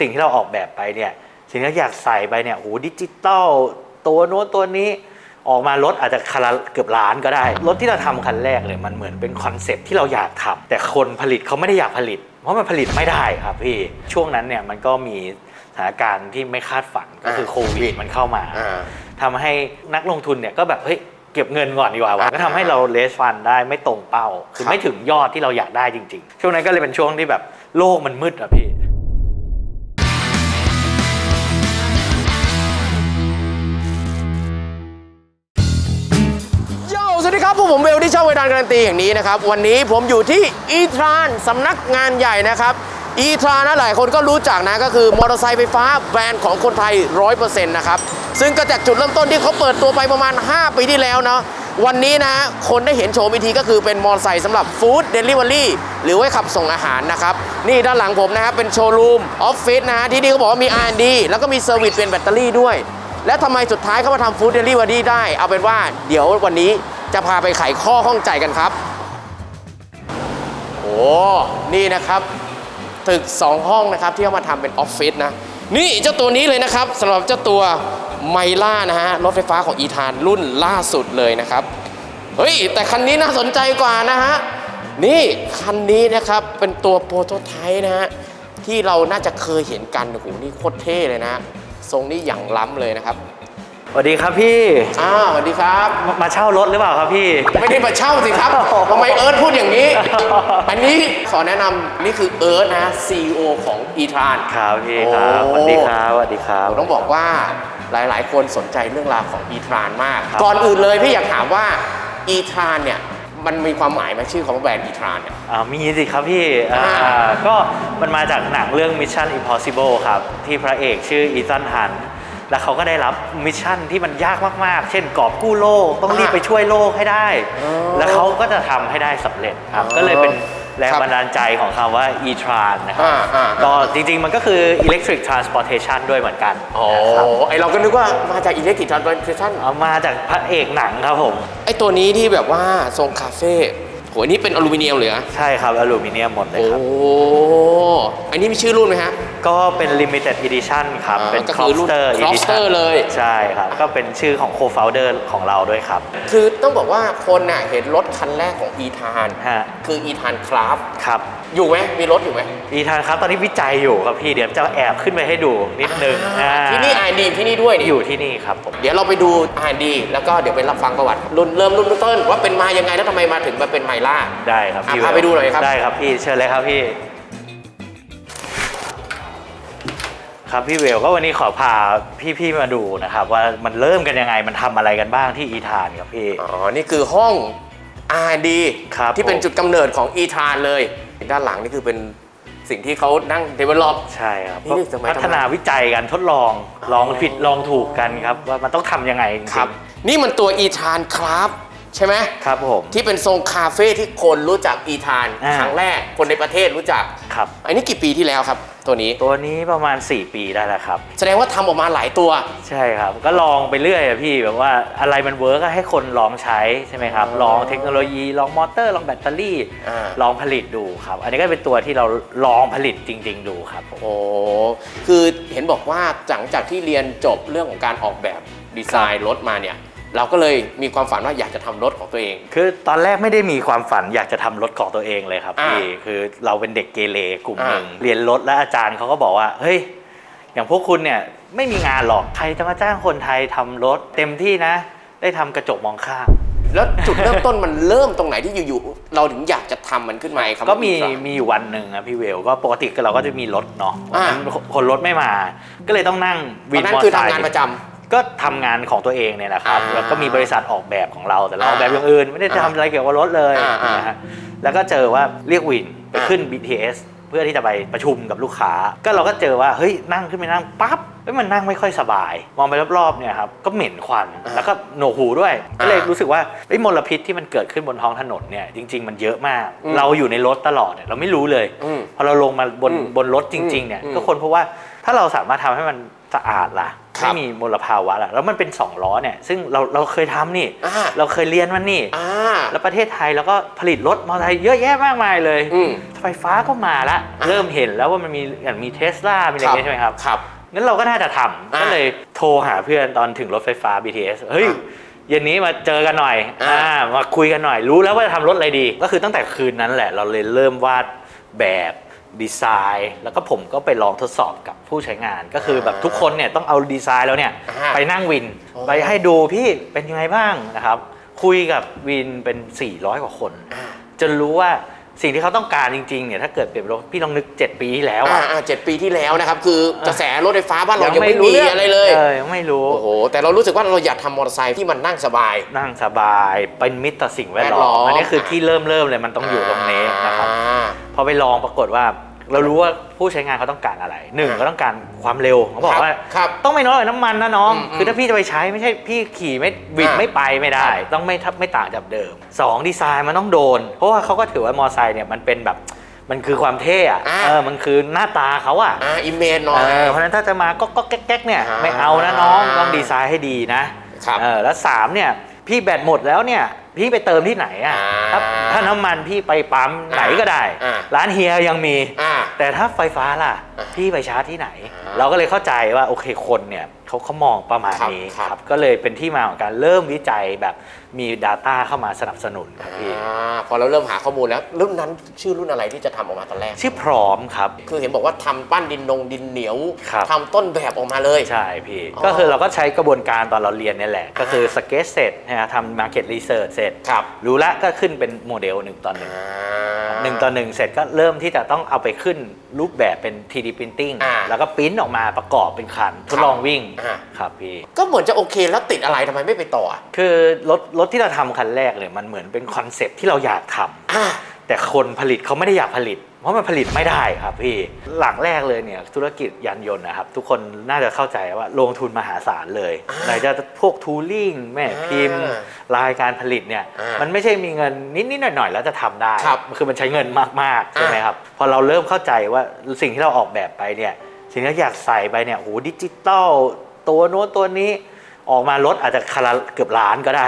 สิ่งที่เราออกแบบไปเนี่ยสิ่งที่เราอยากใส่ไปเนี่ยโหดิจิตอลตัวโน้นตัวนี้ออกมารถอาจจะคันละเกือบล้านก็ได้ รถที่เราทำคันแรกเลยมันเหมือนเป็นคอนเซปต์ที่เราอยากทำแต่คนผลิตเขาไม่ได้อยากผลิต เพราะมันผลิตไม่ได้ครับพี่ ช่วงนั้นเนี่ยมันก็มีสถานการณ์ที่ไม่คาดฝันก็คืออ่าโควิดมันเข้ามาอ่าทำให้นักลงทุนเนี่ยก็แบบเฮ้ยเก็บเงินก่อนดีกว่าวะก็ทำให้เราเลสฟันได้ไม่ตรงเป้า คือครับไม่ถึงยอดที่เราอยากได้จริง ๆ ช่วงนั้นก็เลยเป็นช่วงที่แบบโลกมันมืดอะพี่ ครับพวกผมเวลที่ช่องเวทานการันตีอย่างนี้นะครับวันนี้ผมอยู่ที่อีทรานสำนักงานใหญ่นะครับอีทรานะหลายคนก็รู้จักนะก็คือมอเตอร์ไซค์ไฟฟ้าแบรนด์ของคนไทย 100%นะครับซึ่งก็จากจุดเริ่มต้นที่เขาเปิดตัวไปประมาณ 5 ปีที่แล้วเนาะวันนี้นะคนได้เห็นโฉมอีกทีก็คือเป็นมอเตอร์ไซค์สำหรับฟู้ดเดลิเวอรี่หรือไว้ขับส่งอาหารนะครับ นี่ด้านหลังผมนะครับเป็นโชว์รูมออฟฟิศนะฮะที่นี่เขาบอกว่ามี R&D แล้วก็มีเซอร์วิสเป็นแบตเตอรี่ด้วย และทำไมสุดท้ายเขามาทำฟู้ดเดลิเวอรี่ได้ เอาเป็นว่าเดี๋ยววันนี้ จะพาไปไขข้อข้องใจกันครับ โอ้นี่นะครับ ตึก 2 ห้องนะครับที่เอามาทำเป็นออฟฟิศนะ นี่เจ้าตัวนี้เลยนะครับสำหรับเจ้าตัวไมล่านะฮะรถไฟฟ้าของอีธานรุ่นล่าสุดเลยนะครับ เฮ้ย แต่คันนี้น่าสนใจกว่านะฮะ นี่คันนี้นะครับเป็นตัวโปรโตไทป์นะฮะที่เราน่าจะเคยเห็นกันโอ้โหนี่โคตรเท่เลยนะฮะทรงนี้อย่างล้ำเลยนะครับ สวัสดีครับพี่ อ้าวสวัสดีครับมามาเช่ารถหรือเปล่าครับพี่ ไม่ได้มาเช่าสิครับทำไมเอิร์ธพูดอย่างนี้ อันนี้ขอแนะนำนี่คือเอิร์ธนะ CEO ของอีทรานครับพี่ครับสโอ้วัสดีครับสวัสดีครับ ต้องบอกว่าหลาย ๆ คนสนใจเรื่องราวของอีทรานมาก ครับ ก่อนอื่นเลยพี่อยากถามว่าอีทรานเนี่ยมันมีความหมายไหมชื่อของแบรนด์อีทรานเนี่ย อ่ามีสิครับพี่อ่าอ่าก็มันมาจากหนังเรื่อง Mission Impossible ครับ ที่พระเอกชื่ออีซันฮัน แล้วเขาก็ได้รับมิชชั่นที่มันยากมากๆ เช่นกอบกู้โลกต้องรีบไปช่วยโลกให้ได้อ๋อแล้วเขาก็จะทำให้ได้สำเร็จครับอ๋อก็เลยเป็นแรงครับบันดาลใจของคำว่า e-tran นะครับอ่าอ่าก็จริงๆ มันก็คือ electric transportation ด้วยเหมือนกันโอ้นะครับไอเราก็นึกว่ามาจากอิเล็กทริกทรานส์เพชันเอามาจากพระเอกหนังครับผม ไอตัวนี้ที่แบบว่าทรงคาเฟ่โหอันนี้เป็นอลูมิเนียมเหรือใช่ครับ อลูมิเนียมหมดเลยโอ้ครับอันนี้มีชื่อรุ่นไหมฮะ ก็เป็น limited edition ครับอ่าเป็น ก็คือรุ่น Cropster Cropster edition เลยใช่ครับ ก็เป็นชื่อของ co-founder ของเราด้วยครับคือต้องบอกว่าคนน่ะเห็นรถคันแรกของอีธานฮะคืออีธานคราฟครับ อยู่ไหมมีรถอยู่ไหมอีทานครับ ตอนนี้วิจัยอยู่ครับพี่ เดี๋ยวจะแอบขึ้นไปให้ดูนิดนึงอ่าอ่าที่นี่ไอดีที่นี่ด้วยนี่อยู่ที่นี่ครับผม เดี๋ยวเราไปดูไอดีแล้วก็เดี๋ยวไปรับฟังประวัติรุ่นเริ่มรุ่นต้นว่าเป็นมายังไงแล้วทำไมมาถึงมาเป็นไมล่า ได้ครับอะพี่พาไปดูหน่อยครับ ได้ครับพี่ เชิญเลยครับพี่ ครับพี่เวลก็วันนี้ขอพาพี่ๆมาดูนะครับ ว่ามันเริ่มกันยังไงมันทำอะไรกันบ้างที่อีทานครับพี่ อ๋อ นี่คือห้อง R&D ครับที่เป็นผม จุดกำเนิดของอีธานเลย ด้านหลังนี่คือเป็นสิ่งที่เขานั่ง develop ใช่ครับนี่สมัยพัฒนาวิจัยกันทดลองลองผิดลองถูกกันครับ ว่ามันต้องทำยังไงจงๆ ครับ นี่มันตัวอีธานคราฟ ใช่ไหมครับผม ที่เป็นทรงคาเฟ่ที่คนรู้จักอีธานอ่า ครั้งแรกคนในประเทศรู้จัก ครับ อันนี้กี่ปีที่แล้วครับ ตัวนี้ตัวนี้ประมาณ 4 ปีได้แล้วครับ แสดงว่าทำออกมาหลายตัว ใช่ครับ ก็ลองไปเรื่อยอะพี่แบบว่าอะไรมันเวิร์กก็ให้คนลองใช้ใช่ไหมครับ อ๋อลองเทคโนโลยีลองมอเตอร์ลองแบตเตอรี่อ่า ลองผลิตดูครับ อันนี้ก็เป็นตัวที่เราลองผลิตจริง ๆ ดูครับผม โอ้คือเห็นบอกว่าหลังจากที่เรียนจบเรื่องของการออกแบบดีไซน์รถมาเนี่ย เราก็เลยมีความฝันว่าอยากจะทำรถของตัวเอง คือตอนแรกไม่ได้มีความฝันอยากจะทำรถของตัวเองเลยครับอ่าพี่คือเราเป็นเด็กเกเรกลุ่มหนึ่งอ่า เรียนรถแล้วอาจารย์เขาก็บอกว่า เฮ้ย อย่างพวกคุณเนี่ยไม่มีงานหรอกใครจะมาจ้างคนไทยทำรถเต็มที่นะ ได้ทำกระจกมองข้าง แล้วจุดเริ่มต้นมันเริ่มตรงไหนที่อยู่ๆเราถึงอยากจะทำมันขึ้นมาครับ ก็มีอีธานมีอยู่วันหนึ่งอะพี่เวล ก็ปกติเราก็จะมีรถเนาะวันอ่านั้นคนรถไม่มา ก็เลยต้องนั่งตวิอนนนั้นมอเตคืออร์ไซทำค์งานประจำ ก็ทำงานของตัวเองเนี่ยแหละครับอ่าแล้วก็มีบริษัทออกแบบของเราแต่เราอ่าออกแบบอย่างอื่น ไม่ได้อ่าทำอะไรเกี่ยวกับรถเลยอ่าอ่านนะฮะแล้วก็เจอว่าเรียกวินไปอ่าขึ้น BTS เพื่อที่จะไปประชุมกับลูกค้า ก็เราก็เจอว่าเฮ้ยนั่งขึ้นไปนั่งปั๊บเฮ้ยมันนั่งไม่ค่อยสบาย มองไปรอบๆเนี่ยครับก็เหม็นควันอ่าแล้วก็โหนวกหูด้วยอ่าก็เลยรู้สึกว่าไอ้ยมลพิษที่มันเกิดขึ้นบนท้องถนนเนี่ยจริง ๆ มันเยอะมากอืมเราอยู่ในรถตลอดเนี่ยเราไม่รู้เลยอืมพอเราลงมาบนอืมบนรถจริงๆเนี่ยอืมก็คนเพราะว่าถ้าเราสามารถทำให้มันสะอาดล่ะครับ ไม่มีมลภาวะละแล้วมันเป็น2ล้อเนี่ยซึ่งเราเราเคยทำนี่อ่าเราเคยเรียนมันนี่อ่าแล้วประเทศไทยเราก็ผลิตรถมอเตอร์ไซค์เยอะแยะมากมายเลยอืมไฟฟ้าก็มาละอ่าเริ่มเห็นแล้วว่ามันมีอย่างมีเทสลามีอะไรอย่างเงี้ยใช่ไหมครับครับงั้นเราก็น่าจะทำอ่าก็เลยโทรหาเพื่อนตอนถึงรถไฟฟ้า BTS เฮ้ยอ่าเย็นนี้มาเจอกันหน่อยอ่าอ่ามาคุยกันหน่อย รู้แล้วว่าจะทำรถอะไรดี ก็คือตั้งแต่คืนนั้นแหละ เราเลยเริ่มวาดแบบ ดีไซน์ แล้วก็ผมก็ไปลองทดสอบกับผู้ใช้งาน ก็คือแบบทุกคนเนี่ยต้องเอาดีไซน์แล้วเนี่ยอ่าไปนั่งวินโอ้ไปให้ดูพี่เป็นยังไงบ้างนะครับ คุยกับวินเป็น 400 กว่าคนอ่าจนรู้ว่า สิ่งที่เขาต้องการจริงๆเนี่ยถ้าเกิดเปลี่ยนเป็นรถพี่ลองนึก 7 ปีที่แล้วอ่าอะ อ่าเจ็ดปีที่แล้วนะครับ คือกระแสรถไฟฟ้าบ้านเรายังไม่รู้มีเงอะไรเลยเออยังไม่รู้ โอ้โห แต่เรารู้สึกว่าเราอยากทำมอเตอร์ไซค์ที่มันนั่งสบาย นั่งสบาย เป็นมิตรต่อสิ่งแวดแวดล้ล้ออมมอันนี้คือที่เริ่มเริ่มเลยมันต้องอยู่ตรงนี้นะครับ อ่า พอไปลองปรากฏว่า เรารู้ว่าผู้ใช้งานเขาต้องการอะไรหนึ่งอ่าก็ต้องการความเร็วเขาบอกว่าครับต้องไม่น้อยกว่าน้ำมันนะน้องอืมอืมคือถ้าพี่จะไปใช้ไม่ใช่พี่ขี่ไม่บิดอ่าไม่ไปไม่ได้ครับต้องไม่ทับไม่ต่างจากเดิมสองดีไซน์มันต้องโดน เพราะว่าเขาก็ถือว่ามอไซค์เนี่ยมันเป็นแบบมันคือความเท่อะอ่าเออ มันคือหน้าตาเขาอะอ่าอิมเมจหน่อยเออเพราะฉะนั้นถ้าจะมาก็ก็แก๊กๆเนี่ยอ่าไม่เอานะน้องต้องดีไซน์ให้ดีนะครับเออแล้วสามเนี่ยพี่แบตหมดแล้วเนี่ยพี่ไปเติมที่ไหนอะอ่าถ้าถ้าน้ำมันพี่ไปปั๊มไหนก็ได้อ่าร้านเฮียยังมีอ่า แต่ถ้าไฟฟ้าล่ะอ่าพี่ไปชาร์จที่ไหนอ่าเราก็เลยเข้าใจว่าโอเคคนเนี่ยเขาเขามองประมาณครับนี้ครับครับก็เลยเป็นที่มาของการเริ่มวิจัยแบบมี Data เข้ามาสนับสนุนครับพี่ อ่าพอเราเริ่มหาข้อมูลแล้ว รุ่นนั้นชื่อรุ่นอะไรที่จะทำออกมาตอนแรก ชื่อพร้อมครับ คือเห็นบอกว่าทำปั้นดินนงดินเหนียวครับ ทำต้นแบบออกมาเลย ใช่พี่ อ๋อก็คือเราก็ใช้กระบวนการตอนเราเรียนเนี่ยแหละ ก็คือสเก็ตเสร็จนะฮะทำ Market Research เสร็จ ครับ รู้ละก็ขึ้นเป็นโมเดลหนึ่งต่อหนึ่งอ่าหนึ่งต่อหนึ่งเสร็จก็เริ่มที่จะต้องเอาไปขึ้นรูปแบบเป็น 3D Printing อ่าแล้วก็ปริ้นออกมาประกอบเป็นคันทดลองวิ่งอ่า ครับพี่ ก็เหมือนจะโอเคแล้วติดอะไรทำไมไม่ไปต่ออะ คือรถรถที่เราทำคันแรกเนี่ยมันเหมือนเป็นคอนเซปต์ที่เราอยากทำอ่าแต่คนผลิตเขาไม่ได้อยากผลิต เพราะมันผลิตไม่ได้ครับพี่หลังแรกเลยเนี่ยธุรกิจยานยนต์นะครับทุกคนน่าจะเข้าใจว่าลงทุนมหาศาลเลยอ่าไหนจะพวกทูลิ่งแม่พิมพ์อ่รายการผลิตเนี่ยอ่ามัมันไม่ใช่มีเงินนิดๆหน่อยๆแล้วจะทำได้ครับคือมันใช้เงินมากๆใช่ไหมครับพอเราเริ่มเข้าใจว่าสิ่งที่เราออกแบบไปเนี่ยสิ่งที่เราอยากใส่ไปเนี่ยโหดิจิตอลตัวโน้นตัวนี้ ออกมารถอาจจะคาราเกือบล้านก็ได้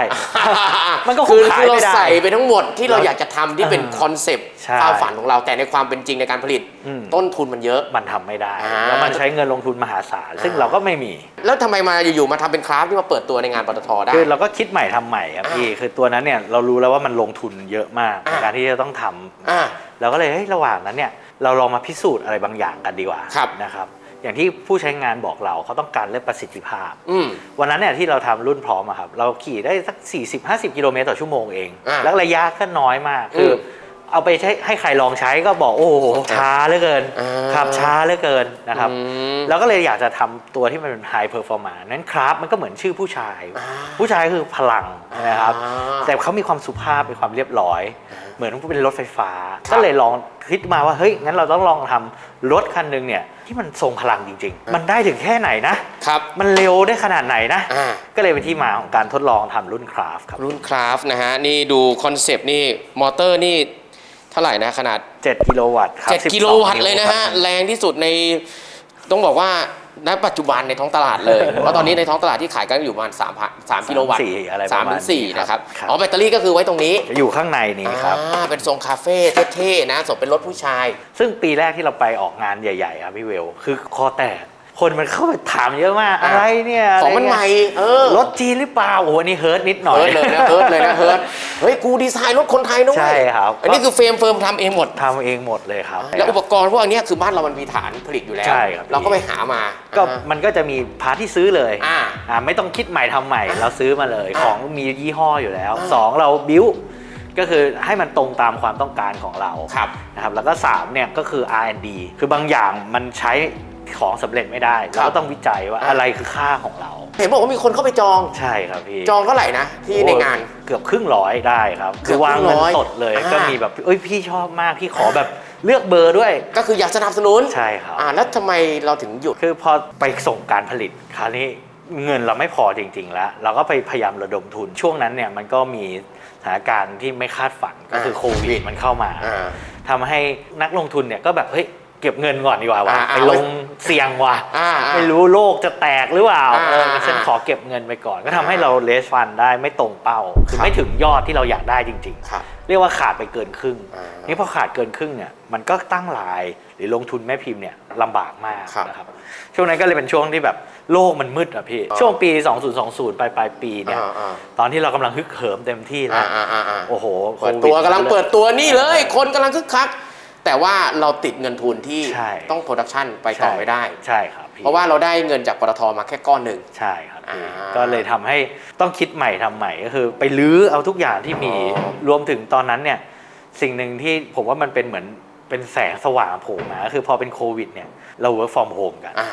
มันก็คคืงอขาคืยอเราไม่ได้ ใส่ไปทั้งหมดที่เราเราอยากจะทำที่เป็นเออคอนเซปต์ใช่ ความฝันของเราแต่ในความเป็นจริงในการผลิตอืมต้นทุนมันเยอะ มันทำไม่ได้ อ่า แล้วมันใช้เงินลงทุนมหาศาล ซึ่งเราก็ไม่มี แล้วทำไมมาอยู่ๆมาทำเป็นคราฟต์ที่มาเปิดตัวในงานปตทได้ คือเราก็คิดใหม่ทำใหม่ครับอ่าพี่ คือตัวนั้นเนี่ยเรารู้แล้วว่ามันลงทุนเยอะมากในอ่า การที่จะต้องทำ อ่า เราก็เลยเฮ้ยระหว่างนั้นเนี่ยเราลองมาพิสูจน์อะไรบางอย่างกันดีกว่าครับ นะครับ อย่างที่ผู้ใช้งานบอกเราเขาต้องการเรื่องประสิทธิภาพ อืม วันนั้นเนี่ยที่เราทำรุ่นพร้อมอะครับเราขี่ได้สัก 40-50 กิโลเมตรต่อชั่วโมงเองอ่าแล้วระยะก็น้อยมากคืออมเอาไปใช้ให้ใครลองใช้ก็บอกโอ้โหช้าเหลือเกินอ่าขับช้าเหลือเกินนะครับอืมแล้วก็เลยอยากจะทำตัวที่มันเป็นไฮเพอร์ฟอร์ม n นั้นคราฟมันก็เหมือนชื่อผู้ชายอ่าผู้ชายคือพลังนะครับอ่าแต่เขามีความสุภาพมีความเรียบร้อย เหมือนเป็นรถไฟฟ้าครับก็เลยลองคิดมาว่าเฮ้ยงั้นเราต้องลองทำรถคันหนึ่งเนี่ย ที่มันทรงพลังจริง ๆ มันได้ถึงแค่ไหนนะครับมันเร็วได้ขนาดไหนนะ อ่า ก็เลยเป็นที่มาของการทดลองทำรุ่นคราฟครับรุ่นคราฟต์นะฮะ นี่ดูคอนเซปต์นี่ มอเตอร์นี่ เท่าไหร่นะ ขนาด 7กิโลวัตต์ครับ7กิโลวัตต์เลยนะฮะแรงที่สุดในต้องบอกว่า ณปัจจุบันในท้องตลาดเลย เพราะตอนนี้ในท้องตลาดที่ขายกันอยู่ประมาณ3 3กิโลวัตต์สี่อะไรปสาระมมาณถึงสี่นี้นะครับครับ อ๋อแบตเตอรี่ก็คือไว้ตรงนี้จะอยู่ข้างในนี้ครับ อ่าเป็นทรงคาเฟ่เท่ๆนะสมเป็นรถผู้ชาย ซึ่งปีแรกที่เราไปออกงานใหญ่ ๆ ครับพี่เวล คือคอแตก คนมันเข้าไปถามเยอะมากอะอะไรเนี่ยของมันะใหไรม่เงี้ยเออรถจีนหรือเปล่าโอ้โหอันนี่เฮิร์ตนิดหน่อยเฮิร์ตเลยนะเฮิร์ตเลยนะเฮิร์ตเฮ้ยกูดีไซน์รถคนไทยนะเว้ยใช่ครับอันนี้คือเฟรมเฟิร์มทำเองหมดทำเองหมดเลยครับ แล้วอุปกรณ์พวกอันเนี้ยคือบ้านเรามันมีฐานผลิตอยู่แล้วใช่ครับเราก็ไปหามาก็อ่ามันก็จะมีพาร์ทที่ซื้อเลยอ่าอ่าไม่ต้องคิดใหม่ทำใหม่เราซื้อมาเลยอ่าของมียี่ห้ออยู่แล้วอ่าสองเราบิวก็คือให้มันตรงตามความต้องการของเราครับนะครับแล้วก็3เนี่ยก็คือ R&D คือบางอย่างมันใช้ ของสำเร็จไม่ได้ครัเราบก็ต้องวิจัยว่าอ่าอะไรคือค่าของเรา เห็นบอกว่ามีคนเข้าไปจอง ใช่ครับพี่จองเท่าไหร่นะที่ในงานโอ้เกือบครึ่งร้อยได้ครับเกืคืออบครึ่วางงเงินร้อยสดเลย อ่า ก็มีแบบเอ้ยพี่ชอบมากพี่ขอแบบเลือกเบอร์ด้วย ก็คืออยากสนับสนุนใช่ครับ อ่าแล้วทำไมเราถึงหยุด คือพอไปส่งการผลิตคราวนี้เงินเราไม่พอจริง ๆ แล้ว เราก็ไปพยายามระดมทุนช่วงนั้นเนี่ยมันก็มีสถานการณ์ที่ไม่คาดฝันก็คืออ่าโควิดมันเข้ามาอ่า ทำให้นักลงทุนเนี่ยก็แบบเฮ้ย เก็บเงินก่อนดีกว่าว่ะอ่าอ่าไปลงเสี่ยงว่ะอ่าอ่าไม่รู้โลกจะแตกหรือเปล่าอ่าเอออ่าฉันขอเก็บเงินไปก่อน ก็ทำให้เราเลสฟันได้ไม่ตรงเป้าคือครับ ไม่ถึงยอดที่เราอยากได้จริง ครับ ๆ เรียกว่าขาดไปเกินครึ่งอ่านี่พอขาดเกินครึ่งเนี่ยมันก็ตั้งลายหรือลงทุนแม่พิมพ์เนี่ยลำบากมากครับนะครับช่วงนั้นก็เลยเป็นช่วงที่แบบโลกมันมืดอะพี่อ่า ช่วงปี 2020 ปลายปลายๆปีเนี่ยอ่าอ่าตอนที่เรากำลังฮึกเหิมเต็มที่แล้อ่าวอ่าอ่าอ่าโอ้โหเปิดโคตัวกำลังเปิดตัวนี่เลย คนกำลังคึกคัก แต่ว่าเราติดเงินทุนที่ใช่ ต้องโปรดักชันไปต่อไม่ได้ ใช่ครับพี่เพราะว่าเราได้เงินจากปตทมาแค่ก้อนหนึ่ง ใช่ครับพี่อ่าก็เลยทำให้ต้องคิดใหม่ทำใหม่ก็คือ ไปลื้อเอาทุกอย่างที่มีอ๋อ รวมถึงตอนนั้นเนี่ย สิ่งหนึ่งที่ผมว่ามันเป็นเหมือนเป็นแสงสว่างโผล่มาก็คือพอเป็นโควิดเนี่ยเรา work from home กัน อ่า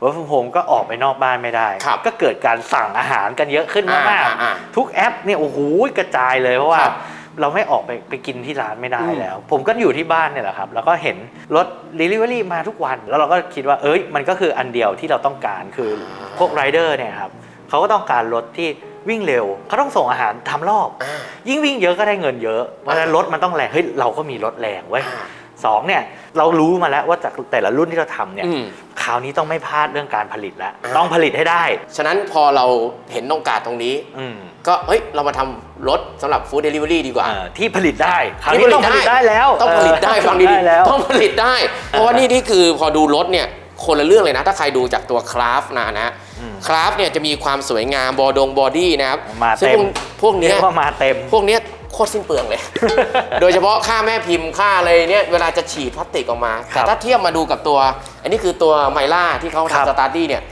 work from home ก็ออกไปนอกบ้านไม่ได้ ครับก็เกิดการสั่งอาหารกันเยอะขึ้นมากอ่าอ่าอ่าๆทุกแอปเนี่ยโอ้โหกระจายเลยเพราะว่าครับ เราไม่ออกไปไปกินที่ร้านไม่ได้อืมแล้ว ผมก็อยู่ที่บ้านเนี่ยแหละครับ แล้วก็เห็นรถ delivery มาทุกวัน แล้วเราก็คิดว่าเอ้ยมันก็คืออันเดียวที่เราต้องการคือพวกไรเดอร์เนี่ยครับเขาก็ต้องการรถที่วิ่งเร็วเขาต้องส่งอาหารทำรอบอ่ายิ่งวิ่งเยอะก็ได้เงินเยอะเพราะฉะนั้นรถมันต้องแรงเฮ้ยเราก็มีรถแรงเว้ยอ่า สองเนี่ยเรารู้มาแล้วว่าจากแต่ละรุ่นที่เราทำเนี่ยอืม คราวนี้ต้องไม่พลาดเรื่องการผลิตแล้วอ่าต้องผลิตให้ได้ ฉะนั้นพอเราเห็นโอกาสตรงนี้ อืมก็เฮ้ยเรามาทำรถสำหรับฟู้ดเดลิเวอรี่ดีกว่า เอ่อที่ผลิตได้คราวนี้ต้องผลิตได้แล้วต้องผลิตได้เออฟังดีได้แล้ว ๆต้องผลิตได้ เพราะว่านี่นี่คือพอดูรถเนี่ยคนละเรื่องเลยนะ ถ้าใครดูจากตัวคราฟนะนะอืมคราฟเนี่ยจะมีความสวยงามบอดงบอดี้นะครับมาซึ่งเต็มพวกเนี้เรียยกว่ามาเต็ม พวกเนี้ย โคตรสิ้นเปลืองเลย โดยเฉพาะค่าแม่พิมพ์ค่าอะไรเนี่ยเวลาจะฉีดพลาสติกออกมาครัแต่บถ้าเทียบมาดูกับตัว อันนี้คือตัวไมล่าที่เขาครับ ทำสตาร์ดี้เนี่ย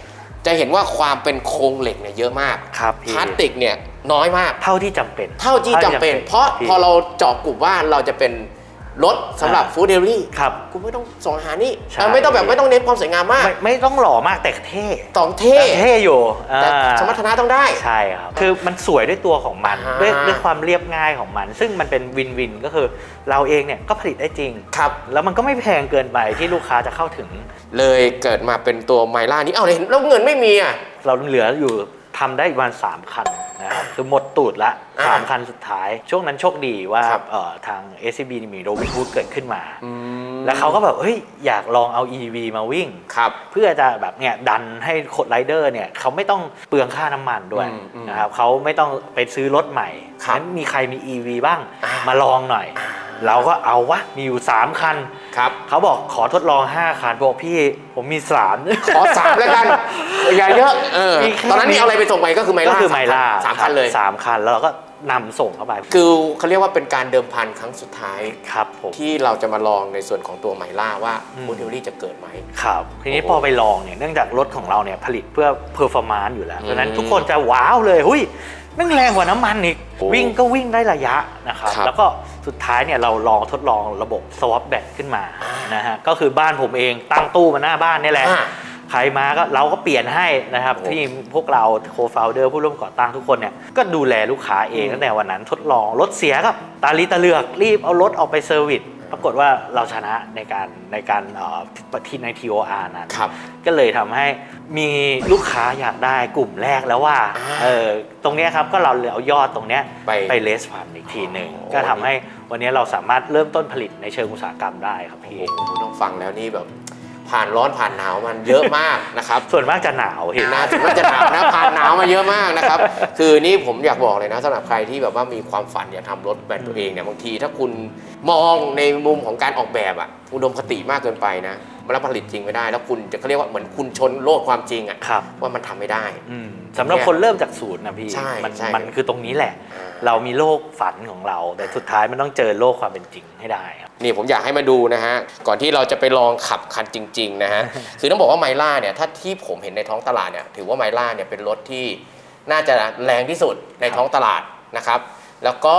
จะเห็นว่าความเป็นโครงเหล็กเนี่ยเยอะมากครับพี่พลาสติกเนี่ยน้อยมาก เท่าที่จำเป็น เท่าที่จำเป็น เพราะพี่พอเราเจาะกลุ่มว่าเราจะเป็น รถสำหรับอ่าฟู้ดเดลิเวอรี่ครับกูไม่ต้องส่งอาหารนี่ใช่เออไม่ต้องแบบไม่ต้องเน้นความสวยงามมากไม่ไม่ต้องหล่อมากแต่เท่สองเท่ แต่เท่อยู่แต่อ่าสมรรถนะต้องได้ ใช่ครับ คือมันสวยด้วยตัวของมันอ่า ด้วยด้วยความเรียบง่ายของมัน ซึ่งมันเป็นวินวินก็คือเราเองเนี่ยก็ผลิตได้จริง ครับ แล้วมันก็ไม่แพงเกินไปที่ลูกค้าจะเข้าถึง เลยเกิดมาเป็นตัวไมล่านี้ เอาเลยเห็นแล้วเงินไม่มีอะ เราเหลืออยู่ ทำได้ประมาณสามคันนะครับคือหมดตูดละอ่าสามคันสุดท้าย ช่วงนั้นโชคดีว่าครับเอ่อทาง SCB มีโรบิน o ูดเกิดขึ้นมาอืมแล้วเขาก็แบบ เฮ้ย อยากลองเอา EV มาวิ่ง ครับ เพื่อจะแบบเนี่ยดันให้คนไรเดอร์เนี่ยเขาไม่ต้องเปลืองค่าน้ำมันด้วยอืมอืมนะครับเขาไม่ต้องไปซื้อรถใหม่ครับงั้นมีใครมี EV บ้างอ่าม มาลองหน่อย เราก็เอาวะมีอยู่ 3 คัน ครับ เขาบอกขอทดลอง 5 คันบอกพี่ผมมี 3 ขอสามแล้วกันอย่าเยอะเออมีแค่ตอนนั้นนี่เอาอะไรไปส่งไปก็คือไมก็ล่าคือไมล่าสามคันเลยสามคันแล้วเราก็นำส่งเข้าไปคือเขาเรียกว่าเป็นการเดิมพันครั้งสุดท้าย ครับผม ที่เราจะมาลองในส่วนของตัวไมล่าว่าอืมฟู้ดเดลิเวอรี่จะเกิดไหม ครับทีนี้โอ้โหพอไปลองเนี่ยเนื่องจากรถของเราเนี่ยผลิตเพื่อเพอร์ฟอร์มานซ์อยู่แล้วอืม ดังนั้นทุกคนจะว้าวเลย หุย แม่งแรงกว่าน้ำมันอีก โอ้วิ่งก็วิ่งได้ระยะนะครับ ครับแล้วก็สุดท้ายเนี่ยเราลองทดลองระบบ swap back ขึ้นมานะฮะก็คือบ้านผมเองตั้งตู้มาหน้าบ้านนี่แหละอ่าใครมาก็เราก็เปลี่ยนให้นะครับโอ้ ที่พวกเราโคฟาวเดอร์ผู้ร่วมก่อตั้งทุกคนเนี่ยก็ดูแลลูกค้าเองอืมตั้งแต่วันนั้นทดลองรถเสียก็ตาลีตะเลือกรีบเอารถออกไปเซอร์วิส ปรากฏว่าเราชนะในการในการเอ่อที่ใน TOR นั้นครับก็เลยทำให้มีลูกค้าอยากได้กลุ่มแรกแล้วว่าอ่าเออตรงเนี้ยครับก็เราเลยเอายอดตรงเนี้ยไปไปเลสฟันอีกทีหนึ่งโอ้ก็ทำให้วันนี้เราสามารถเริ่มต้นผลิตในเชิงอุตสาหกรรมได้ครับโอ้พี่โหต้องฟังแล้วนี่แบบ ผ่านร้อนผ่านหนาวมันเยอะมากนะครับ ส่วนมากจะหนาวเห็นน่าน่าจะหนาวนะผ่านหนาวมาเยอะมากนะครับ คือนี่ผมอยากบอกเลยนะสำหรับใครที่แบบว่ามีความฝันอยากทำรถแบรนด์ตัวเองเนี่ยบางที ถ้าคุณมองในมุมของการออกแบบอะอุดมคติมากเกินไปนะมันรับผลิตจริงไม่ได้ แล้วคุณจะเขาเรียกว่าเหมือนคุณชนโลกความจริงอะครับว่ามันทำไม่ได้อืมสำหรับคนเริ่มจากศูนย์นะพี่ใช่มันใช่มันคือตรงนี้แหละอ่า เรามีโลกฝันของเรา แต่สุดท้ายมันต้องเจอโลกความเป็นจริงให้ได้ครับ นี่ผมอยากให้มาดูนะฮะ ก่อนที่เราจะไปลองขับคันจริง ๆ นะฮะ คือต้องบอกว่าไมล่าเนี่ย ถ้าที่ผมเห็นในท้องตลาดเนี่ย ถือว่าไมล่าเนี่ยเป็นรถที่น่าจะแรงที่สุดในท้องตลาดนะครับ แล้วก็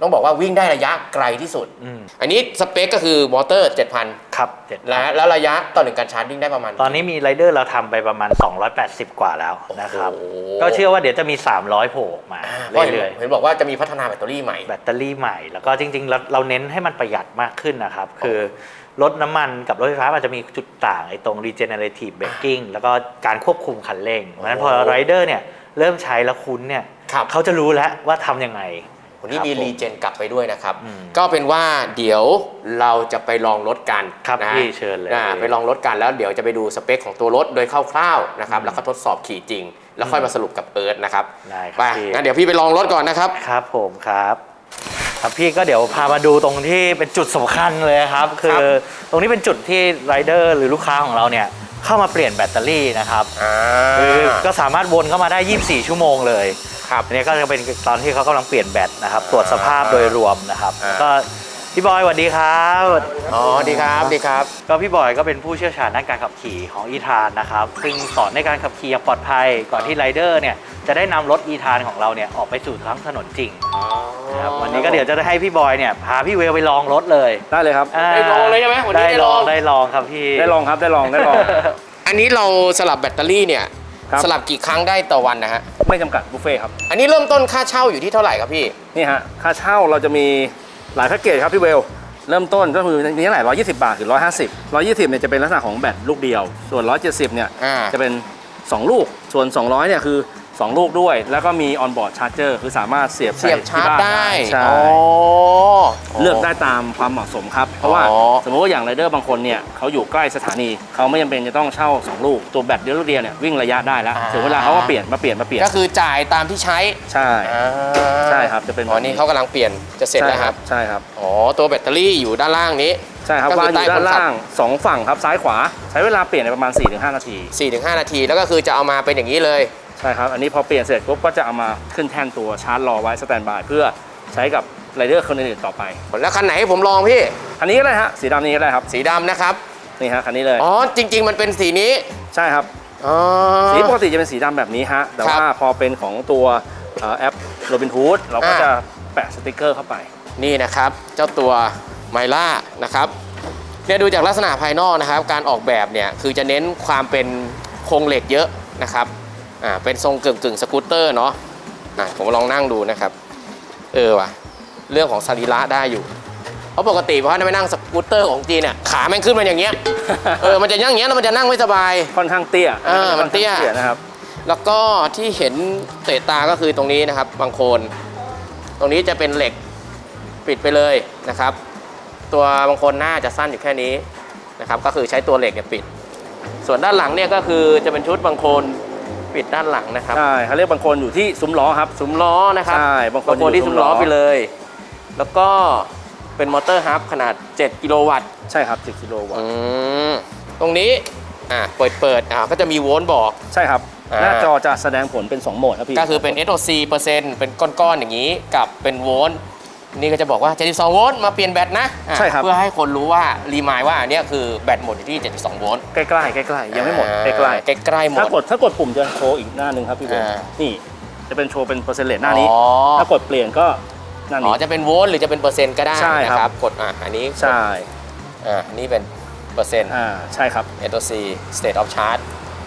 ต้องบอกว่าวิ่งได้ระยะไกลที่สุด อืมอันนี้สเปคก็คือมอเตอร์7,000ครับเจ็ดและแล้วระยะต่อหนึ่งการชาร์จวิ่งได้ประมาณ ตอนนี้มีไรเดอร์เราทำไปประมาณ 280 กว่าแล้วนะครับ โอ้โห ก็เชื่อว่าเดี๋ยวจะมี 300โผล่ออกมาก็เห็นเรื่อยเห็นบอกว่าจะมีพัฒนาแบตเตอรี่ใหม่ๆแบตเตอรี่ใหม่แล้วก็จริงๆเราเราเน้นให้มันประหยัดมากขึ้นนะครับ คือรถน้ำมันกับรถไฟฟ้ามันจะมีจุดต่างไอ้ตรง regenerative braking แล้วก็การควบคุมคันเร่ง เพราะฉะนั้นพอโอ้ไรเดอร์เนี่ยเริ่มใช้แล้วคุ้นเนี่ยครับ เขาจะรู้แล้วว่าทำยังไง วันนี้ครับมีผมรีเจนกลับไปด้วยนะครับอืมก็เป็นว่าเดี๋ยวเราจะไปลองรถกันครับนะพี่เชิญเลยอ่าไปลองรถกันแล้วเดี๋ยวจะไปดูสเปคของตัวรถโดยคร่าวๆนะครับแล้วก็ทดสอบขี่จริง แล้วค่อยมาสรุปกับเอิร์ธนะครับได้คไปรับพี่งั้นเดี๋ยวพี่ไปลองรถก่อนนะครับครับผมครับครับพี่ก็เดี๋ยวพามาดูตรงที่เป็นจุดสำคัญเลยครับ คือตรงนี้เป็นจุดที่ไรเดอร์หรือลูกค้าของเราเนี่ยเข้ามาเปลี่ยนแบตเตอรี่นะครับอ่าคือก็สามารถวนเข้ามาได้ 24 ชั่วโมงเลย ครับ อันนี้ก็จะเป็นตอนที่เขากำลังเปลี่ยนแบตนะครับ ตรวจสภาพโดยรวมนะครับ อ่าแล้วก็พี่บอยสวัสดีครับ อ๋อดีครับดีครับ ก็พี่บอยก็เป็นผู้เชี่ยวชาญด้านการขับขี่ของอีธานนะครับ ซึ่งสอนในการขับขี่อย่างปลอดภัย ก่อนที่ไรเดอร์เนี่ยจะได้นำรถอีธานของเราเนี่ยออกไปสู่ท้องถนนจริงนะครับวันนี้ก็เดี๋ยวจะได้ให้พี่บอยเนี่ยพาพี่เวลไปลองรถเลยได้เลยครับาได้ลองเลยใช่ไหมวันนี้ได้ได้ลลอองงได้ลองครับพี่ ได้ลองครับได้ลองได้ลอง อันนี้เราสลับแบตเตอรี่เนี่ย ครับ สลับกี่ครั้งได้ต่อวันนะฮะ ไม่จำกัดบุฟเฟ่ต์ครับ อันนี้เริ่มต้นค่าเช่าอยู่ที่เท่าไหร่ครับพี่ นี่ฮะ ค่าเช่าเราจะมีหลายแพ็กเกจครับพี่เวล เริ่มต้นก็คือมีเท่าไหร่120บาทถึง150 120เนี่ยจะเป็นลักษณะของแบตลูกเดียว ส่วน170เนี่ยอ่า จะเป็น2ลูก ส่วน200เนี่ยคือ 2 ลูกด้วย แล้วก็มีออนบอร์ดชาร์จเจอร์คือสามารถเสียบเสียบใส่ชาร์จที่บ้นได้ใช่อ๋อ เลือกได้ตามความเหมาะสมครับ เพราะว่าอ๋อ สมมติว่าอย่างไรเดอร์บางคนเนี่ยเขาอยู่ใกล้สถานีเขาไม่จำเป็นจะต้องเช่า 2 ลูก ตัวแบตเดียวลูกเดียวเนี่ยวิ่งระยะได้แล้วถึงเวลาเขาก็เปลี่ยนมาเปลี่ยนมาเปลี่ยนก็คือจ่ายตามที่ใช้ใช่ อ่าใช่ครับจะเป็นอ๋อนี่เขากำลังเปลี่ยนจะเสร็จแล้วครับใช่ครับ อ๋อตัวแบตเตอรี่อยู่ด้านล่างนี้ ใช่ครับก็คือวางอยู่ด้านใต้คนขับ ล่าง 2 ฝั่งครับซ้ายขวา ใช้เวลาเปลี่ยนในประมาณ 4-5 นาที 4-5 นาที แล้วก็คือจะเอามาเป็นอย่างนี้เลย ใช่ครับ อันนี้พอเปลี่ยนเสร็จปุ๊บก็จะเอามาขึ้นแท่นตัวชาร์จรอไว้สแตนบายเพื่อใช้กับไรเดอร์คนอื่นๆต่อไป แล้วคันไหนให้ผมลองพี่คันนี้ก็ได้ฮะสีดำนี้ก็ได้ครับ สีดำนะครับ นี่ฮะคันนี้เลย อ๋อจริง ๆ มันเป็นสีนี้ ใช่ครับอ๋อสีปกติจะเป็นสีดำแบบนี้ฮะ แต่ครับว่าพอเป็นของตัวเอ่อแอปโรบิน o ูดเราก็อ่าจะแปะสติกเกอร์เข้าไป นี่นะครับ เจ้าตัวไมล่านะครับเนี่ยดูจากลักษณะภายนอกนะครับ การออกแบบเนี่ยคือจะเน้นความเป็นโครงเหล็กเยอะนะครับ อ่าเป็นทรงกึ่งกึ่งๆสกูตเตอร์เนาะอะผมลองนั่งดูนะครับ เออว่ะเรื่องของสรีระได้อยู่เพราะปกติพอถ้าไปนั่งสกูตเตอร์ของจีนเนี่ยขาแม่งขึ้นมาอย่างเงี้ยเออมันจะนั่งอย่างเงี้ยแล้วมันจะนั่งไม่สบาย ค่อนข้างเตี้ยอ่ามันเตี้ย ค่อข้างนะครับ แล้วก็ที่เห็นเตะตาก็คือตรงนี้นะครับบางโคน ตรงนี้จะเป็นเหล็กปิดไปเลยนะครับ ตัวบางคนหน้าจะสั้นอยู่แค่นี้นะครับ ก็คือใช้ตัวเหล็กเนี่ยปิด ส่วนด้านหลังเนี่ยก็คือจะเป็นชุดบางโคน ปิดด้านหลังนะครับใช่เขาเรียกบางคนอยู่ที่ซุ้มล้อครับ ซุ้มล้อนะครับใช่บางคนบางคนที่อยู่ซุ้มล้อซุ้มล้อไปเลย แล้วก็เป็นมอเตอร์ฮับขนาด 7 กิโลวัตต์ใช่ครับ10กิโลวัตอืต์มตรงนี้อ่าเปิดเปิดอ่าก็จะมีโวลต์บอกใช่ครับอ่าหน้าจอจะแสดงผลเป็น 2 โหมดครับพี่ ก็คือเป็น SOC เปอร์เซ็นต์เป็นก้อนๆอย่างนี้ กับเป็นโวลต์ นี่ก็จะบอกว่า 72 โวลต์มาเปลี่ยนแบตนะอะใช่ครับ เพื่อให้คนรู้ว่ารีมายว่าอันเนี้ยคือแบตหมดอยู่ที่ 72 โวลต์ใกล้ๆใกล้ๆยังไม่หมดอ่าใกล้ใกล้ๆหมๆถ้าด กดถ้ากดปุ่มจะโชว์อีกหน้าหนึ่งครับพี่เบลอ่านี่ จะเป็นโชว์เป็นเปอร์เซ็นต์เลทหน้านี้ อ๋อ ถ้ากดเปลี่ยนก็หน้าอ๋อนี้จะเป็นโวลต์หรือจะเป็นเปอร์เซ็นต์ก็ได้ใช่นะครับกดอะอันนี้ใช่อ่าอันนี่เป็นเปอร์เซ็นต์อ่าใช่ครับ SOC state of charge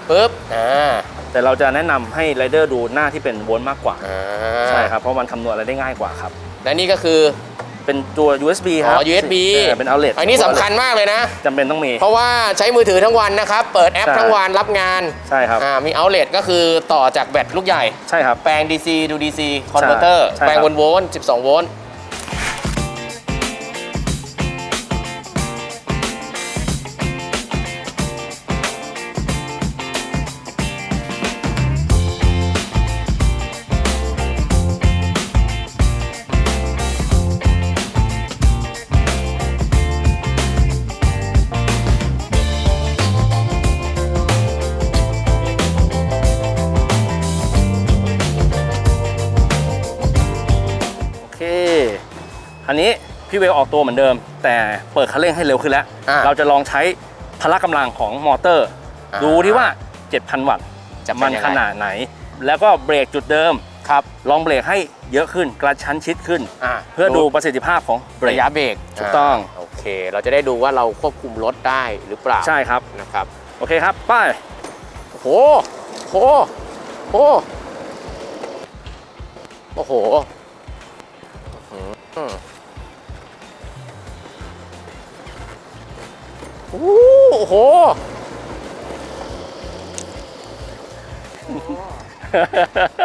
ปุ๊บอ่าแต่เราจะแนะนำให้ไรเดอร์ดูหน้าที่เป็นโวลต์มากกว่า อ่า ใช่ครับ เพราะมันคำนวณอะไรได้ง่ายกว่าครับ และนี่ก็คือเป็นตัว USB คอ๋รัอ USB เออเป็น outlet อันนี้สำคัญมากเลยนะจำเป็นต้องมี เพราะว่าใช้มือถือทั้งวันนะครับ เปิดแอปใช่ทั้งวันรับงาน ใช่ครับอ่ามี outlet ก็คือต่อจากแบตลูกใหญ่ ใช่ครับ แปลง DC ดู DC converter ใช่ครับแปลงวนโวลต์12 โวลต์ พี่เวลออกตัวเหมือนเดิม แต่เปิดคันเร่งให้เร็วขึ้นแล้ว อ่าเราจะลองใช้พละกำลังของมอเตอร์ อ่าดูที่ว่า 7,000 วัตต์จะเป็มันนยังไง ขนาดไหน แล้วก็เบรกจุดเดิม ครับลองเบรกให้เยอะขึ้นกระชั้นชิดขึ้น อ่าเพื่อดูประสิทธิภาพของเบรระกยะเบรกถูกต้องาโอเค เราจะได้ดูว่าเราควบคุมรถได้หรือเปล่าใช่ครับ นะครับ โอเคครับป้ายโอ้โหโหโหโอ้โหอื้อหือ โอ้โห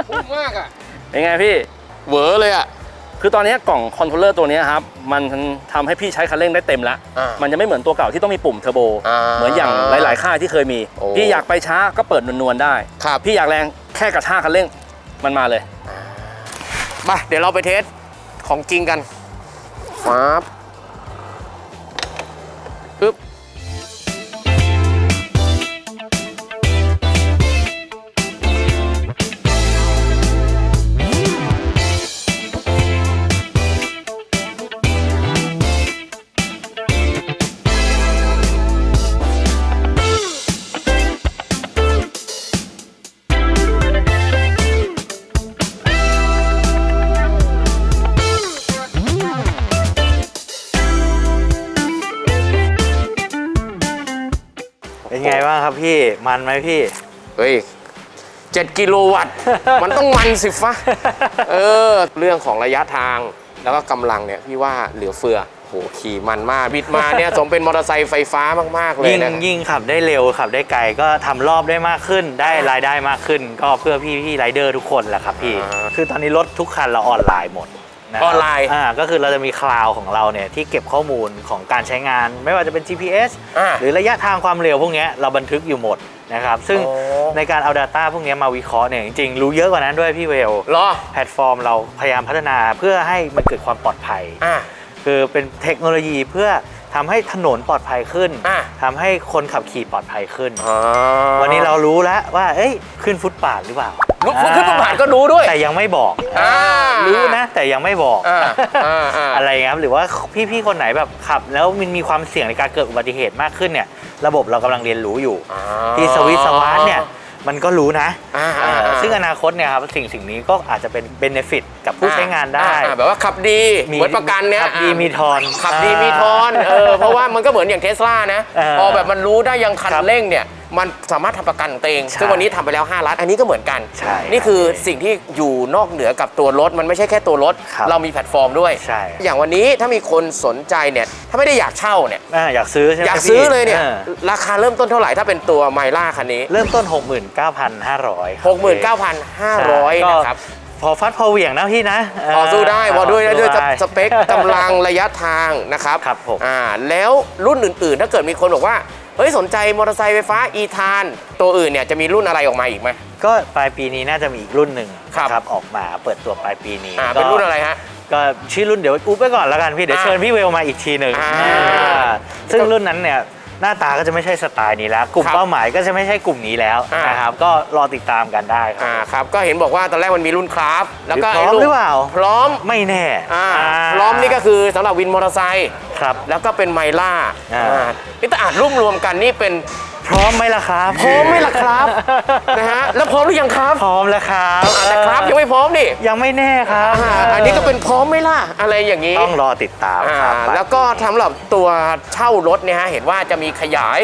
พุ่งมากอะ เป็นไงพี่ เหวอเลยอะคือคือตอนนี้กล่องคอนโทรลเลอร์ตัวนี้ครับ มันทำให้พี่ใช้คันเร่งได้เต็มแล้ว อ่ามันจะไม่เหมือนตัวเก่าที่ต้องมีปุ่มเทอร์โบ อ่าเหมือนอย่างหลาย ๆ ค่ายที่เคยมี โอ้ พี่อยากไปช้าก็เปิดนวล ๆ ได้ ครับพี่อยากแรงแค่กระชากคันเร่งมันมาเลย มาเดี๋ยวเราไปเทสของจริงกันฟ้าบปึ๊บ มันไหมพี่ เฮ้ยเจ็ดกิโลวัตต์ มันต้องมันสิฟะ เออ เรื่องของระยะทางแล้วก็กำลังเนี่ยพี่ว่าเหลือเฟือโหขี่มันมากบิดมาเนี่ยสมเป็นมอเตอร์ไซค์ไฟฟ้ามาก ๆ เลยยิ่งนะยิ่งขับได้เร็วขับได้ไกลก็ทำรอบได้มากขึ้น ได้รายได้มากขึ้น ก็เพื่อพี่พี่ไรเดอร์ทุกคนแหละครับพี่อ่าคือตอนนี้รถทุกคันเราออนไลน์หมดะครับออนไลน์ อ่าก็คือเราจะมีคลาวของเราเนี่ยที่เก็บข้อมูลของการใช้งาน ไม่ว่าจะเป็น GPS อ่า หรือระยะทางความเร็วพวกเนี้ยเราบันทึกอยู่หมดนะครับซึ่งโอ้ในการเอา Data พวกเนี้ยมาวิเคราะห์เนี่ยจริงๆรู้เยอะกว่านั้นด้วยพี่เวลเหรอแพลตฟอร์มเราพยายามพัฒนาเพื่อให้มันเกิดความปลอดภัย อะคือเป็นเทคโนโลยีเพื่อ ทำให้ถนนปลอดภัยขึ้นอะ ทำให้คนขับขี่ปลอดภัยขึ้น อ๋อวันนี้เรารู้แล้วว่า เอ้ย ขึ้นฟุตปาดหรือเปล่าลุกขึ้นฟุตบาทก็รู้ด้วย แต่ยังไม่บอกอ่ารู้นะ แต่ยังไม่บอกอ่าอ่าอ่า อะไรเงี้ยครับ หรือว่าพี่ๆคนไหนแบบขับ แล้วมันมีความเสี่ยงในการเกิดอุบัติเหตุมากขึ้นเนี่ย ระบบเรากำลังเรียนรู้อยู่อ่าที่สวิตสวาร์ทเนี่ย มันก็รู้นะอ่าเอออ่า ซึ่งอนาคตเนี่ยครับสิ่งสิ่งนี้ก็อาจจะเป็นเบนฟิตกับผู้ใช้งานได้อ่แบบว่าขับดีเหมือนประกันเนี่ยขับดีมีทอน ขับดีมีทอนเออเพราะว่ามันก็เหมือนอย่างเทสลานะ เออพอแบบมันรู้ได้ยังคันครับเร่งเนี่ย มันสามารถทำประกันของตัวเองใช่ซึ่งวันนี้ทำไปแล้ว 5 ล้าน อันนี้ก็เหมือนกันใช่นี่คือครับสิ่งที่อยู่นอกเหนือกับตัวรถ มันไม่ใช่แค่ตัวรถครับเรามีแพลตฟอร์มด้วยใช่อย่างวันนี้ถ้ามีคนสนใจเนี่ย ถ้าไม่ได้อยากเช่าเนี่ยอ่าอยากซื้อใช่ไหมอยากพี่ซื้อเลยเนี่ยออราคาเริ่มต้นเท่าไหร่ถ้าเป็นตัวไมล่าคันนี้ เริ่มต้น 69,500ครับ69,500ก็นะครับพอฟัดพอเหวี่ยงนะพี่นะพอสู้ได้พอด้วยพอสู้ด้วยได้สเปคกำลังระยะทางนะครับครับผมอ่าแล้วรุ่นอื่นๆ ถ้าเกิดมีคนบอกว่า เฮ้ยสนใจมอเตอร์ไซค์ไฟฟ้า e ทานตัวอื่นเนี่ยจะมีรุ่นอะไรออกมาอีกไหม ก็ปลายปีนี้น่าจะมีอีกรุ่นหนึ่งครับ นะครับออกมาเปิดตัวปลายปีนี้อ่าก็เป็นรุ่นอะไรฮะ ก็ชื่อรุ่นเดี๋ยวอุ๊บไปก่อนแล้วกันพี่เดี๋ยวอ่าเชิญพี่เวลมาอีกทีหนึ่งอ่า อ่าซึ่งรุ่นนั้นเนี่ย หน้าตาก็จะไม่ใช่สไตล์นี้แล้ว กลุ่มครับเป้าหมายก็จะไม่ใช่กลุ่มนี้แล้วอ่าน นะครับก็รอติดตามกันได้ครัอ่าบ ครับก็เห็นบอกว่าตอนแรกมันมีรุ่นคราฟแล้วก็พร้อมไรุ่นหรือเปล่า พร้อมไม่แน่อ่าอ่าพร้อมนี่ก็คือสำหรับวินมอเตอร์ไซค์ครับ แล้วก็เป็นไมล่าอ่า อ่านี่แต่อาจรวมรวมกันนี่เป็น พร้อมไหมล่ะครับพร้อมไหมล่ะครับ นะฮะแล้วพร้อมหรือยังครับพร้อมแล้วครับอ่าแต่ครับยังไม่พร้อมดิยังไม่แน่ครับอ่าอันนี้ก็เป็นพร้อมไหมล่ะอะไรอย่างนี้ต้องรอติดตามอ่าครับแล้วก็สำหรับตัวเช่ารถเนี่ยฮะเห็นว่าจะมีขยาย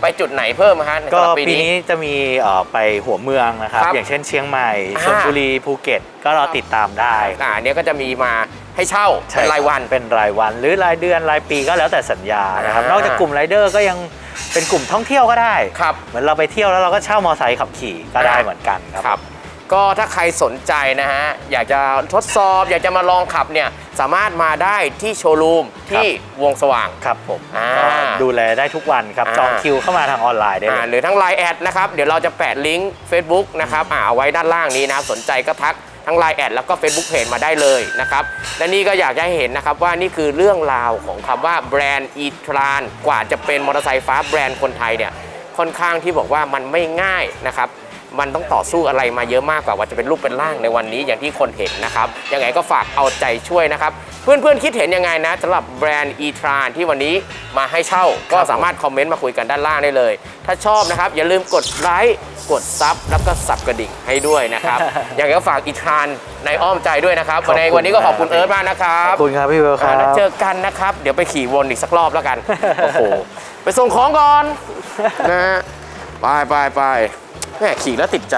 ไปจุดไหนเพิ่มไหมฮะก็สำหรับปีนี้จะมีเอ่อไปหัวเมืองนะครับ ครับอย่างเช่นเชียงใหม่อ่า ชลบุรีภูเก็ตก็รอติดตามได้อ่าอันเนี้ยก็จะมีมาให้เช่าใช่เป็นรายวัน เป็นรายวันหรือรายเดือนรายปีก็แล้วแต่สัญญานะครับอ่านอกจากกลุ่มไรเดอร์ก็ยัง เป็นกลุ่มท่องเที่ยวก็ได้ ครับ เหมือนเราไปเที่ยวแล้วเราก็เช่ามอไซค์ขับขี่ก็ได้เหมือนกันครับ ครับ ก็ถ้าใครสนใจนะฮะ อยากจะทดสอบ อยากจะมาลองขับเนี่ย สามารถมาได้ที่โชว์รูมที่วงสว่าง ครับผมอ่าก็ดูแลได้ทุกวันครับอ่า จองคิวเข้ามาทางออนไลน์ได้เลอ่าย หรือทั้ง Line แอดนะครับ เดี๋ยวเราจะแปะลิงก์ Facebook นะครับอ่าเอาไว้ด้านล่างนี้นะครับ สนใจก็ทัก ทั้ง Line แอดแล้วก็ Facebook Page มาได้เลยนะครับ และนี่ก็อยากจะให้เห็นนะครับว่านี่คือเรื่องราวของคำว่าแบรนด์อีทรานกว่าจะเป็นมอเตอร์ไซค์ฟ้าแบรนด์คนไทยเนี่ยค่อนข้างที่บอกว่ามันไม่ง่ายนะครับ มันต้องต่อสู้อะไรมาเยอะมากกว่าว่าจะเป็นรูปเป็นร่างในวันนี้อย่างที่คนเห็นนะครับยังไงก็ฝากเอาใจช่วยนะครับ เพื่อนๆคิดเห็นยังไงนะสำหรับแบรนด์ e t r a n ที่วันนี้มาให้เช่า ก็สามารถคอมเมนต์มาคุยกันด้านล่างได้เลย ถ้าชอบนะครับ อย่าลืมกดไลค์กดซับแล้วก็สับกระดิ่งให้ด้วยนะครับยังไงก็ฝาก e t r a n ในอ้อมใจด้วยนะครับขอบคุณวันนี้วันนี้ก็ขอบคุณมากเอิร์ธมากนะครับขอบคุณครับพี่เวลคอ่ารับแล้วเจอกันนะครับ เดี๋ยวไปขี่วนอีกสักรอบแล้วกันโอ้โหไปส่งของก่อนนะฮะไปไปไป แม่ขี่แล้วติดใจ